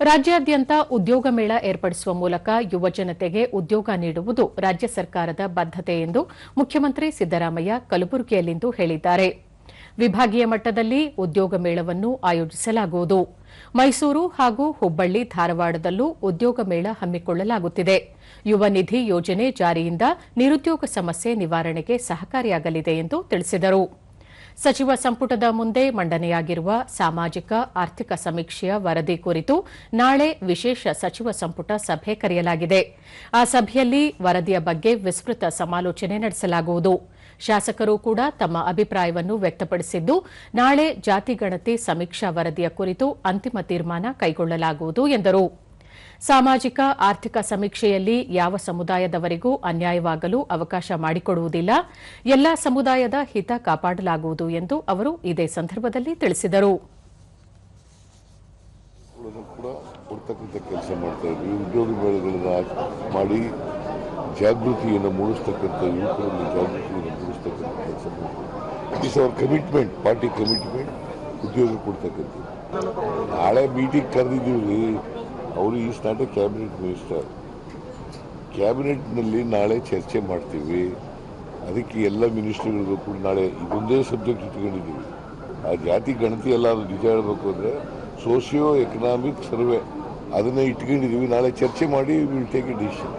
ರಾಜ್ಯಾದ್ಯಂತ ಉದ್ಯೋಗ ಮೇಳ ಏರ್ಪಡಿಸುವ ಮೂಲಕ ಯುವ ಜನತೆಗೆ ಉದ್ಯೋಗ ನೀಡುವುದು ರಾಜ್ಯ ಸರ್ಕಾರದ ಬದ್ದತೆ ಎಂದು ಮುಖ್ಯಮಂತ್ರಿ ಸಿದ್ದರಾಮಯ್ಯ ಕಲಬುರಗಿಯಲ್ಲಿಂದು ಹೇಳಿದ್ದಾರೆ. ವಿಭಾಗೀಯ ಮಟ್ಟದಲ್ಲಿ ಉದ್ಯೋಗ ಮೇಳವನ್ನು ಆಯೋಜಿಸಲಾಗುವುದು. ಮೈಸೂರು ಹಾಗೂ ಹುಬ್ಬಳ್ಳಿ ಧಾರವಾಡದಲ್ಲೂ ಉದ್ಯೋಗ ಮೇಳ ಹಮ್ಮಿಕೊಳ್ಳಲಾಗುತ್ತಿದೆ. ಯುವ ನಿಧಿ ಯೋಜನೆ ಜಾರಿಯಿಂದ ನಿರುದ್ಯೋಗ ಸಮಸ್ಯೆ ನಿವಾರಣೆಗೆ ಸಹಕಾರಿಯಾಗಲಿದೆ ಎಂದು ತಿಳಿಸಿದರು. ಸಚಿವ ಸಂಪುಟದ ಮುಂದೆ ಮಂಡನೆಯಾಗಿರುವ ಸಾಮಾಜಿಕ, ಆರ್ಥಿಕ ಸಮೀಕ್ಷೆಯ ವರದಿ ಕುರಿತು ನಾಳೆ ವಿಶೇಷ ಸಚಿವ ಸಂಪುಟ ಸಭೆ ಕರೆಯಲಾಗಿದೆ. ಆ ಸಭೆಯಲ್ಲಿ ವರದಿಯ ಬಗ್ಗೆ ವಿಸ್ತೃತ ಸಮಾಲೋಚನೆ ನಡೆಸಲಾಗುವುದು. ಶಾಸಕರು ಕೂಡ ತಮ್ಮ ಅಭಿಪ್ರಾಯವನ್ನು ವ್ಯಕ್ತಪಡಿಸಿದ್ದು, ನಾಳೆ ಜಾತಿಗಣತಿ ಸಮೀಕ್ಷಾ ವರದಿಯ ಕುರಿತು ಅಂತಿಮ ತೀರ್ಮಾನ ಕೈಗೊಳ್ಳಲಾಗುವುದು ಎಂದರು. ಸಾಮಾಜಿಕ, ಆರ್ಥಿಕ ಸಮೀಕ್ಷೆಯಲ್ಲಿ ಯಾವ ಸಮುದಾಯದವರಿಗೂ ಅನ್ಯಾಯವಾಗಲು ಅವಕಾಶ ಮಾಡಿಕೊಡುವುದಿಲ್ಲ, ಎಲ್ಲಾ ಸಮುದಾಯದ ಹಿತ ಕಾಪಾಡಲಾಗುವುದು ಎಂದು ಅವರು ಇದೇ ಸಂದರ್ಭದಲ್ಲಿ ತಿಳಿಸಿದರು. ಕೆಲಸ ಮಾಡ್ತಾ ಜಾಗೃತಿಯನ್ನು ಮೂಡಿಸ್ತಕ್ಕಂಥ ಯುವಕರಲ್ಲಿ ಜಾಗೃತಿಯನ್ನು ಮೂಡಿಸ್ತಕ್ಕಂಥ ಕೆಲಸ is our commitment party commitment ಉದ್ಯೋಗ ಕೊಡ್ತಕ್ಕಂಥದ್ದು. ನಾಳೆ ಮೀಟಿಂಗ್ ಕರೆದಿದ್ದೀವಿ. ಅವರು is not a cabinet minister ಕ್ಯಾಬಿನೆಟ್ನಲ್ಲಿ ನಾಳೆ ಚರ್ಚೆ ಮಾಡ್ತೀವಿ. ಅದಕ್ಕೆ ಎಲ್ಲ ಮಿನಿಸ್ಟರ್ಗಳಿಗೂ ಕೂಡ ನಾಳೆ ಇದೊಂದೇ ಸಬ್ಜೆಕ್ಟ್ ಇಟ್ಕೊಂಡಿದ್ದೀವಿ. ಆ ಜಾತಿ ಗಣತಿ ಎಲ್ಲ ಅದು ನಿಜ ಹೇಳಬೇಕು ಅಂದರೆ ಸೋಷಿಯೋ ಎಕನಾಮಿಕ್ ಸರ್ವೆ ಅದನ್ನು ಇಟ್ಕೊಂಡಿದ್ದೀವಿ. ನಾಳೆ ಚರ್ಚೆ ಮಾಡಿ ವಿಲ್ ಟೇಕ್ ಎ ಡಿಸಿಷನ್